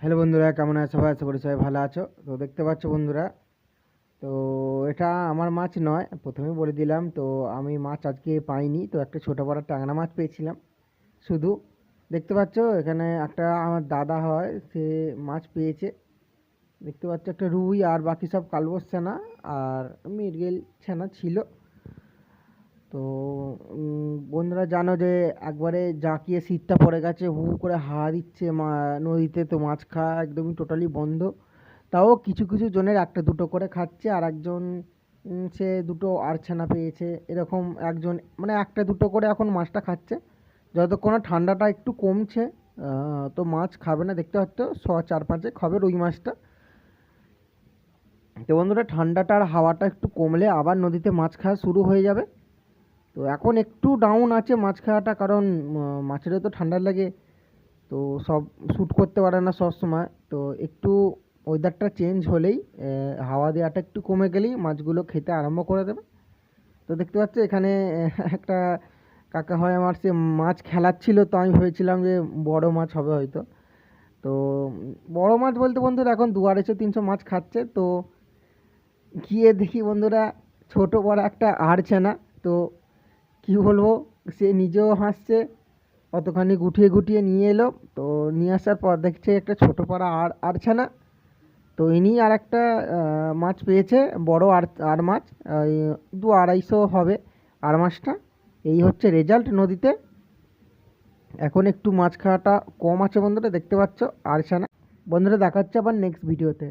Hello বন্ধুরা, কেমন আছো? সবাই আশা করি সবাই ভালো আছো। তো দেখতে পাচ্ছ বন্ধুরা, তো এটা আমার মাছ নয় প্রথমেই বলে দিলাম, তো আমি মাছ আজকে পাইনি, তো একটা ছোটো বড় ট্যাংরা মাছ পেয়েছিলাম, শুধু। দেখতে পাচ্ছ, এখানে একটা আমার দাদা হয়, সে মাছ পেয়েছে। দেখতে পাচ্ছ, একটা রুই আর বাকি সব কালবোস ছানা আর মৃগেল ছানা ছিল। তো বন্ধুরা জানো যে একবারে জাঁকিয়ে শীতটা পড়ে গেছে, হু করে হাওয়া দিচ্ছে মা, নদীতে তো মাছ খাওয়া একদমই টোটালি বন্ধ। তাও কিছু কিছু জনের একটা দুটো করে খাচ্ছে, আর একজন সে দুটো আরছানা পেয়েছে। এরকম একজন মানে একটা দুটো করে এখন মাছটা খাচ্ছে। যতক্ষণ ঠান্ডাটা একটু কমছে তো মাছ খাবে না। দেখতে পাচ্ছ ছ চার, পাঁচে খাবে রুই মাছটা। তো বন্ধুরা ঠান্ডাটা আর হাওয়াটা একটু কমলে আবার নদীতে মাছ খাওয়া শুরু হয়ে যাবে। তো এখন একটু ডাউন আছে মাছ খাওয়াটা কারণ মাছেরও তো ঠান্ডা লাগে, তো সব শ্যুট করতে পারে না সব সময় তো একটু ওয়েদারটা চেঞ্জ হলেই হাওয়া দেওয়াটা একটু কমে গেলেই মাছগুলো খেতে আরম্ভ করে দেবে। তো দেখতে পাচ্ছ, এখানে একটা কাকা হয় আমার, সে মাছ খেলাচ্ছিল, তো আমি ভেবেছিলাম যে বড় মাছ হবে হয়তো। তো, বড় মাছ বলতে বন্ধুরা, এখন দু আড়াইশো, তিনশো মাছ খাচ্ছে, তো গিয়ে দেখি বন্ধুরা, ছোট বড় একটা আড়ছেনা তো কি বলব, সে নিজেও হাসছে, অতখানি গুটিয়ে গুটিয়ে নিয়ে এলো। তো নিয়ে আসার পর দেখছে একটা ছোটো পাড়া আর, আরছানা। তো ইনি আর একটা মাছ পেয়েছে, বড় আর আর মাছ দু আড়াইশো হবে আর মাছটা। এই হচ্ছে রেজাল্ট নদীতে। এখন একটু মাছ খাওয়াটা কম আছে বন্ধুরা, দেখতে পাচ্ছ আরছানা। বন্ধুরা দেখাচ্ছে আবার নেক্সট ভিডিওতে